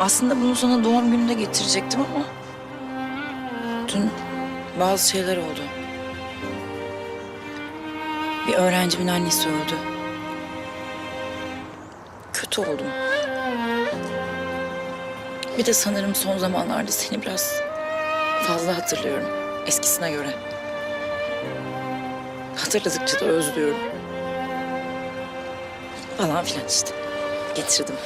Aslında bunu sana doğum gününde getirecektim ama... Dün bazı şeyler oldu. Bir öğrencimin annesi öldü. Kötü oldum. Bir de sanırım son zamanlarda seni biraz fazla hatırlıyorum eskisine göre. Hatırladıkça da özlüyorum. Falan filan işte. Getirdim.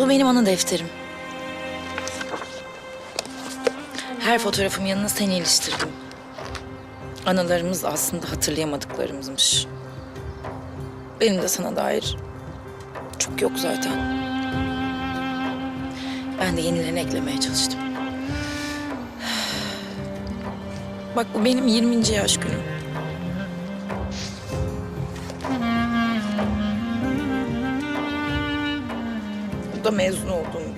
Bu benim anı defterim. Her fotoğrafım yanına seni iliştirdim. Anılarımız aslında hatırlayamadıklarımızmış. Benim de sana dair çok yok zaten. Ben de yenilerini eklemeye çalıştım. Bak bu benim 20. yaş günüm. Bu da mezun olduğum gün.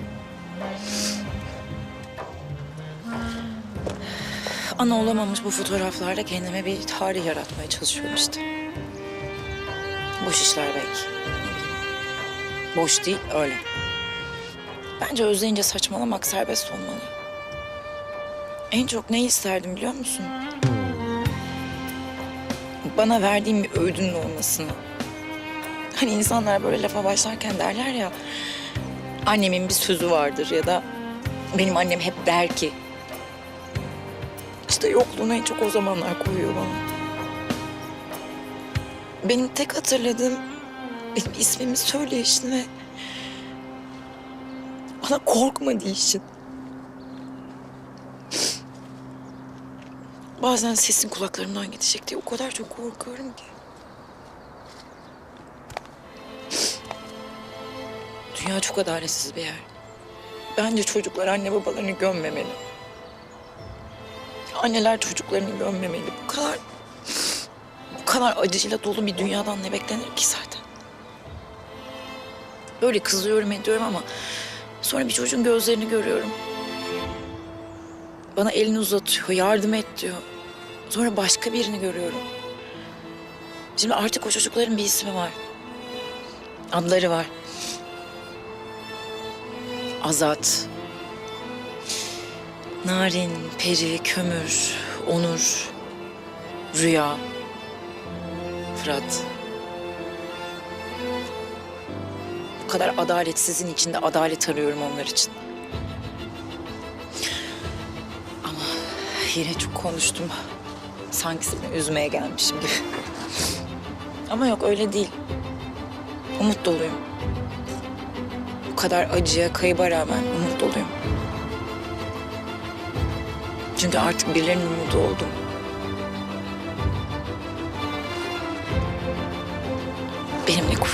Ana olamamış bu fotoğraflarla kendime bir tarih yaratmaya çalışıyorum işte. Boş işler belki. Boş değil, öyle. Bence özleyince saçmalamak serbest olmalı. En çok ne isterdim biliyor musun? Bana verdiğin bir öğüdünün olmasını. Hani insanlar böyle lafa başlarken derler ya... Annemin bir sözü vardır ya da benim annem hep der ki... İşte yokluğunu en çok o zamanlar koyuyor bana. Benim tek hatırladığım benim ismimi söyleyişin ve bana korkma deyişin. Bazen sesin kulaklarımdan gidecek diye o kadar çok korkuyorum ki. Dünya çok adaletsiz bir yer. Bence çocuklar anne babalarını gömmemeli. Anneler çocuklarını gömmemeli. Bu kadar bu kadar acıyla dolu bir dünyadan ne beklenir ki zaten? Böyle kızıyorum ediyorum ama sonra bir çocuğun gözlerini görüyorum. Bana elini uzatıyor, yardım et diyor. Sonra başka birini görüyorum. Şimdi artık o çocukların bir ismi var. Adları var. Azat. Narin, Peri, Kömür, Onur, Rüya, Fırat. Bu kadar adaletsizin içinde adalet arıyorum onlar için. Ama yine çok konuştum. Sanki seni üzmeye gelmişim gibi. Ama yok öyle değil. Umut doluyum. Bu kadar acıya, kayıba rağmen umut doluyum. Çünkü artık birilerinin umudu oldum. Benimle gurur.